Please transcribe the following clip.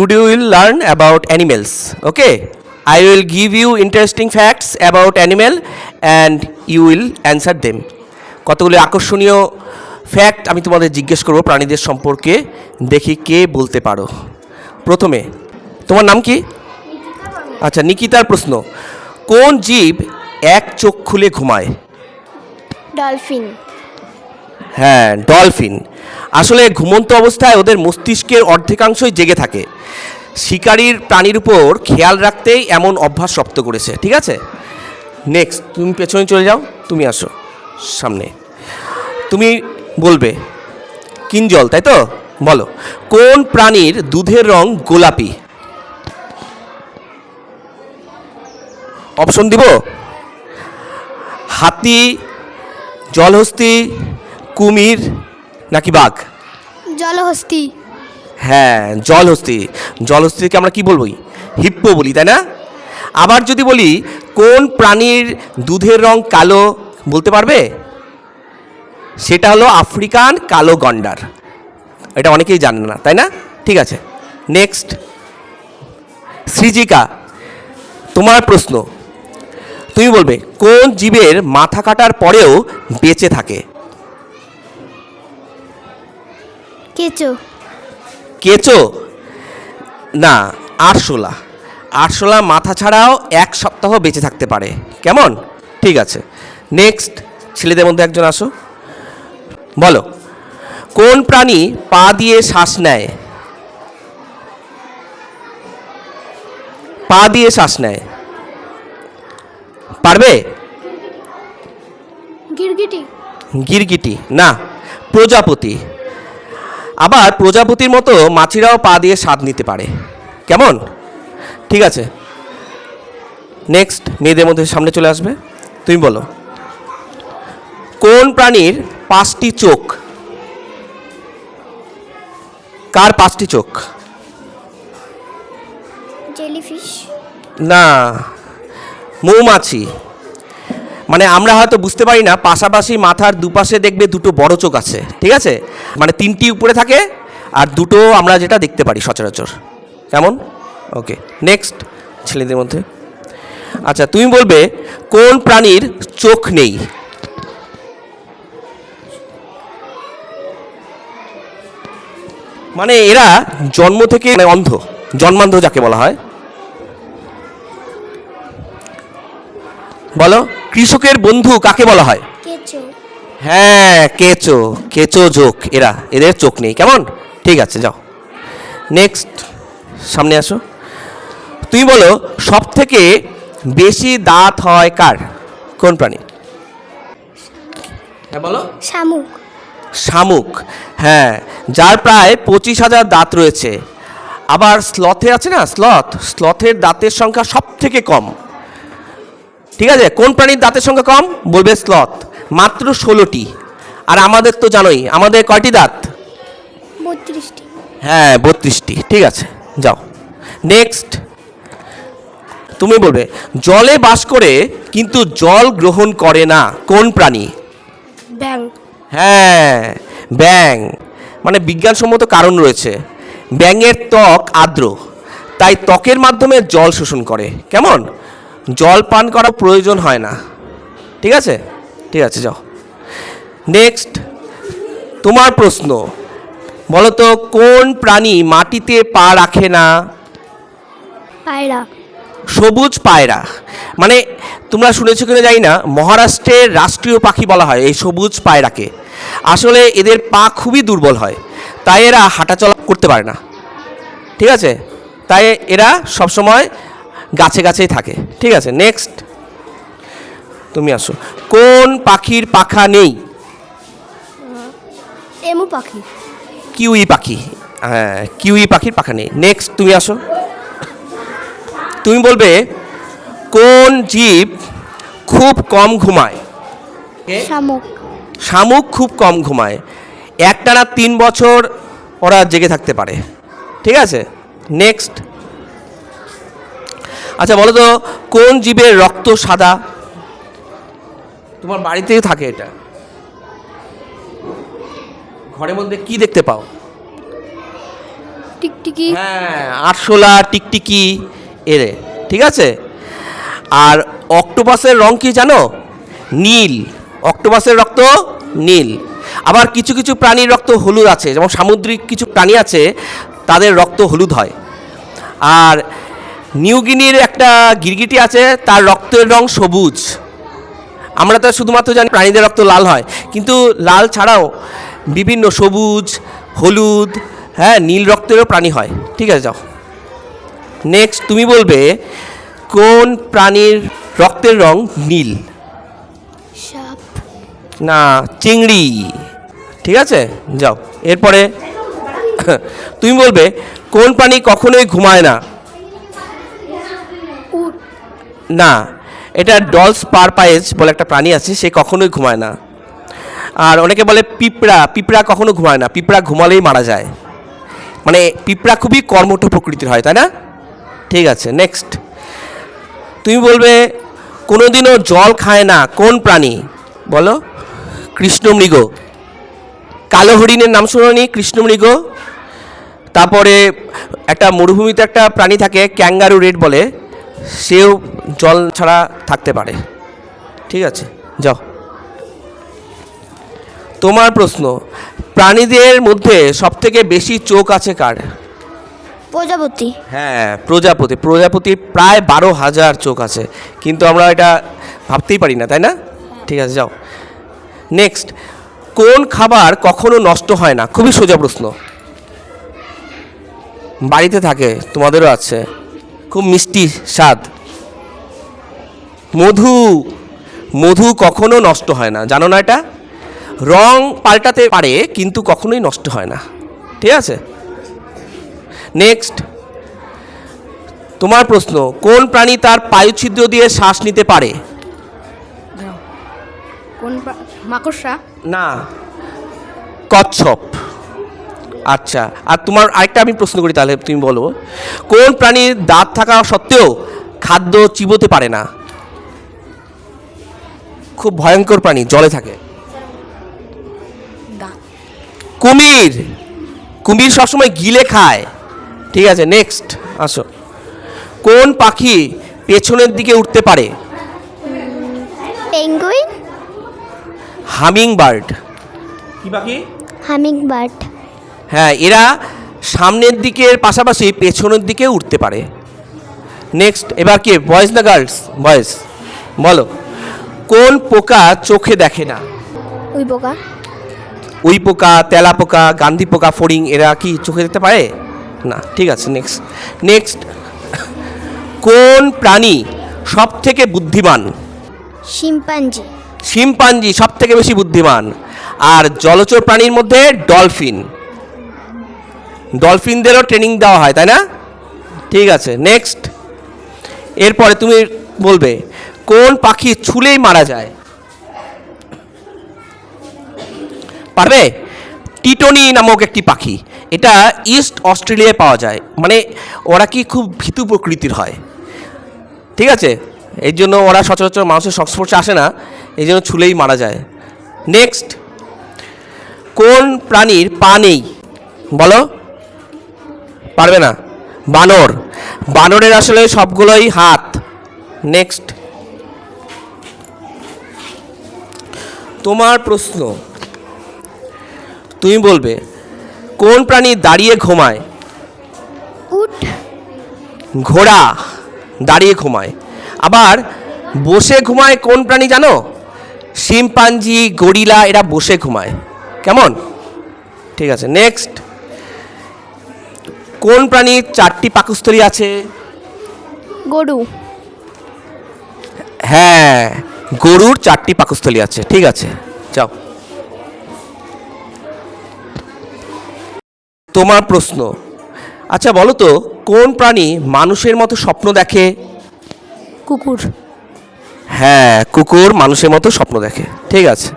Today we will learn about animals. Okay? I will give you interesting facts about animal and you will answer them. কতগুলি আকর্ষণীয় fact আমি তোমাদের জিজ্ঞেস করব প্রাণীদের সম্পর্কে দেখি কে বলতে পারো প্রথমে তোমার নাম কি আচ্ছা নিকিতার প্রশ্ন কোন জীব এক চোখ খুলে ঘুমায় ডলফিন হ্যাঁ ডলফিন আসলে ঘুমন্ত অবস্থায় ওদের মস্তিষ্কের অর্ধেকাংশই জেগে থাকে। শিকারীর প্রাণীর উপর খেয়াল রাখতেই এমন অভ্যাস রপ্ত করেছে, ঠিক আছে? নেক্সট তুমি পেছনে চলে যাও, তুমি আসো সামনে। তুমি বলবে কিঞ্জল তাই তো? বলো, কোন প্রাণীর দুধের রং গোলাপি? অপশন দিব? হাতি, জলহস্তি, কুমির নাকি বাঘ? জলহস্তি। হ্যাঁ জলহস্তি। জলহস্তিকে আমরা কি বলব হিপ্পো বলি তাই না? আবার যদি বলি কোন প্রাণীর দুধের রং কালো বলতে পারবে? সেটা হলো আফ্রিকান কালো গন্ডার। এটা অনেকেই জানে না তাই না? ঠিক আছে। নেক্সট সৃজিকা তোমার প্রশ্ন। তুমি বলবে কোন জীবের মাথা কাটার পরেও বেঁচে থাকে? কেঁচো। কেঁচো? না আরশোলা। আরশোলা মাথা ছাড়াও এক সপ্তাহ বেঁচে থাকতে পারে। কেমন? ঠিক আছে। নেক্সট ছেলেদের মধ্যে একজন আসো। বলো কোন প্রাণী পা দিয়ে শ্বাস নেয়? পা দিয়ে শ্বাস নেয়। পারবে? গিরগিটি। গিরগিটি। না প্রজাপতি। আবার প্রজাপতির মতো মাছিরাও পা দিয়ে স্বাদ নিতে পারে। কেমন? ঠিক আছে। নেক্সট মেয়েদের মধ্যে সামনে চলে আসবে। তুমি বলো। কোন প্রাণীর পাঁচটি চোখ? কার পাঁচটি চোখ? জেলিফিশ। না। মৌমাছি। মানে আমরা হয়তো বুঝতে পারি না, পাশাপাশি মাথার দুপাশে দেখবে দুটো বড় চোখ আছে, ঠিক আছে? মানে তিনটি উপরে থাকে আর দুটো আমরা যেটা দেখতে পারি সচরাচর। কেমন? ওকে নেক্সট ছেলেদের মধ্যে। আচ্ছা তুমি বলবে, কোন প্রাণীর চোখ নেই? মানে এরা জন্ম থেকে মানে অন্ধ, জন্মান্ধ যাকে বলা হয়। বলো। কৃষকের বন্ধু কাকে বলা হয়? হ্যাঁ কেঁচো কেঁচো যোগ এরা এদের চোখ নেই কেমন? ঠিক আছে যাও। নেক্সট সামনে আসো। তুমি বলো সব থেকে বেশি দাঁত হয় কার? কোন প্রাণী? হ্যাঁ বলো। শামুক। শামুক হ্যাঁ যার প্রায় পঁচিশ হাজার দাঁত রয়েছে। আবার স্লথে আছে না স্লথ স্লথের দাঁতের সংখ্যা সব থেকে কম। ঠিক আছে? কোন প্রাণীর দাঁতের সংখ্যা কম? বলবে স্লথ। মাত্র ষোলোটি। আর আমাদের তো জানোই আমাদের কয়টি দাঁত? বত্রিশটি। হ্যাঁ বত্রিশটি। ঠিক আছে যাও। নেক্সট তুমি বলবে জলে বাস করে কিন্তু জল গ্রহণ করে না। কোন প্রাণী? ব্যাং হ্যাঁ ব্যাং মানে বিজ্ঞানসম্মত কারণ রয়েছে। ব্যাঙের ত্বক আর্দ্র তাই ত্বকের মাধ্যমে জল শোষণ করে। কেমন? জল পান করার প্রয়োজন হয় না। ঠিক আছে? ঠিক আছে যাও। নেক্সট তোমার প্রশ্ন। বলো তো কোন প্রাণী মাটিতে পা রাখে না? পায়রা। সবুজ পায়রা। মানে তোমরা শুনেছো কিনা জানি না মহারাষ্ট্রের রাষ্ট্রীয় পাখি বলা হয় এই সবুজ পায়রাকে। আসলে এদের পা খুবই দুর্বল হয়। তাই এরা হাঁটাচলা করতে পারে না। ঠিক আছে? তাই এরা সবসময় গাছে গাছেই থাকে। ঠিক আছে নেক্সট তুমি আসো। কোন পাখির পাখা নেই? এমু পাখি। কিউই পাখি। হ্যাঁ কিউই পাখির পাখা নেই। নেক্সট তুমি আসো। তুমি বলবে কোন জীব খুব কম ঘুমায়? শামুক। শামুক খুব কম ঘুমায়। একটানা তিন বছর ওরা জেগে থাকতে পারে। ঠিক আছে? নেক্সট আচ্ছা বলো তো কোন জীবের রক্ত সাদা? তোমার বাড়িতেই থাকে এটা। ঘরের মধ্যে কি দেখতে পাও? টিকটিকি। হ্যাঁ আরশোলা টিকটিকি এরে ঠিক আছে? আর অক্টোপাসের রং কি জানো? নীল। অক্টোপাসের রক্ত নীল। আবার কিছু কিছু প্রাণীর রক্ত হলুদ আছে যেমন সামুদ্রিক কিছু প্রাণী আছে তাদের রক্ত হলুদ হয়। আর নিউগিনির একটা গিরগিটি আছে তার রক্তের রং সবুজ। আমরা তো শুধুমাত্র জানি প্রাণীদের রক্ত লাল হয় কিন্তু লাল ছাড়াও বিভিন্ন সবুজ হলুদ হ্যাঁ নীল রক্তেরও প্রাণী হয়। ঠিক আছে যাও। নেক্সট তুমি বলবে কোন প্রাণীর রক্তের রং নীল? সাপ। না চিংড়ি। ঠিক আছে যাও। এরপরে তুমি বলবে কোন প্রাণী কখনোই ঘুমায় না? না, এটা ডলস পারপায়েজ বলে একটা প্রাণী আছে, সে কখনোই ঘুমায় না। আর অনেকে বলে পিঁপড়া পিঁপড়া কখনো ঘুমায় না, পিঁপড়া ঘুমালেই মারা যায়। মানে পিঁপড়া খুবই কর্মঠ প্রকৃতির হয়, তাই না? ঠিক আছে নেক্সট তুমি বলবে, কোনোদিনও জল খায় না, কোন প্রাণী? বলো, কৃষ্ণমৃগ। কালো হরিণের নাম শুনোনি কৃষ্ণমৃগ। তারপরে একটা মরুভূমিতে একটা প্রাণী থাকে, ক্যাঙ্গারু রেড বলে। সেও জল ছাড়া থাকতে পারে। ঠিক আছে যাও। তোমার প্রশ্ন প্রাণীদের মধ্যে সবথেকে বেশি চোখ আছে কার? প্রজাপতি। হ্যাঁ প্রজাপতি। প্রজাপতির প্রায় বারো হাজার চোখ আছে। কিন্তু আমরা এটা ভাবতেই পারি না তাই না? ঠিক আছে যাও। নেক্সট কোন খাবার কখনো নষ্ট হয় না? খুবই সোজা প্রশ্ন। বাড়িতে থাকে তোমাদেরও আছে। খুব মিষ্টি স্বাদ। মধু মধু কখনো নষ্ট হয় না। জানো না এটা? রং পাল্টাতে পারে কিন্তু কখনোই নষ্ট হয় না। ঠিক আছে? নেক্সট তোমার প্রশ্ন কোন প্রাণী তার পায়ুছিদ্র দিয়ে শ্বাস নিতে পারে? কোন মাকড়সা? না। কচ্ছপ। আচ্ছা আর তোমার আরেকটা আমি প্রশ্ন করি তাহলে তুমি বলো। কোন প্রাণীর দাঁত থাকা সত্ত্বেও খাদ্য চিবোতে পারে না? খুব ভয়ঙ্কর প্রাণী জলে থাকে। কুমির। কুমির সবসময় গিলে খায়। ঠিক আছে নেক্সট আসো। কোন পাখি পেছনের দিকে উঠতে পারে? পেঙ্গুইন। হামিং বার্ড কি পাখি? হামিং বার্ড হ্যাঁ এরা সামনের দিকের পাশাপাশি পেছনের দিকে উঠতে পারে। নেক্সট এবার কে? বয়েজ না গার্লস বয়েজ বলো। কোন পোকা চোখে দেখে না? ওই পোকা। উই পোকা তেলা পোকা গান্ধী পোকা ফড়িং এরা কি চোখে দেখতে পারে? না ঠিক আছে নেক্সট নেক্সট কোন প্রাণী সব থেকে বুদ্ধিমান? শিম্পাঞ্জি। শিম্পাঞ্জি সব থেকে বেশি বুদ্ধিমান। আর জলচর প্রাণীর মধ্যে ডলফিন। ডলফিনদেরও ট্রেনিং দেওয়া হয় তাই না? ঠিক আছে নেক্সট এরপরে তুমি বলবে কোন পাখি ছুলেই মারা যায়? পারবে? টিটনি নামক একটি পাখি। এটা ইস্ট অস্ট্রেলিয়ায় পাওয়া যায়। মানে ওরা কি খুব ভীতু প্রকৃতির হয়। ঠিক আছে? এর জন্য ওরা সচরাচর মানুষের সংস্পর্শে আসে না। এই জন্য ছুলেই মারা যায়। নেক্সট কোন প্রাণীর পা নেই? বলো। পারবে না? বানর। বানরের আসলে সবগুলোই হাত। নেক্সট তোমার প্রশ্ন। তুমি বলবে কোন প্রাণী দাঁড়িয়ে ঘুমায়? উট। ঘোড়া দাঁড়িয়ে ঘুমায়। আবার বসে ঘুমায় কোন প্রাণী জানো? শিম্পাঞ্জি গরিলা এরা বসে ঘুমায়। কেমন? ঠিক আছে নেক্সট কোন প্রাণীর চারটি পাকস্থলী আছে? গরু। হ্যাঁ গরুর চারটি পাকস্থলী আছে ঠিক আছে? যাও। তোমার প্রশ্ন আচ্ছা বলো তো কোন প্রাণী মানুষের মতো স্বপ্ন দেখে? কুকুর। হ্যাঁ কুকুর মানুষের মতো স্বপ্ন দেখে ঠিক আছে।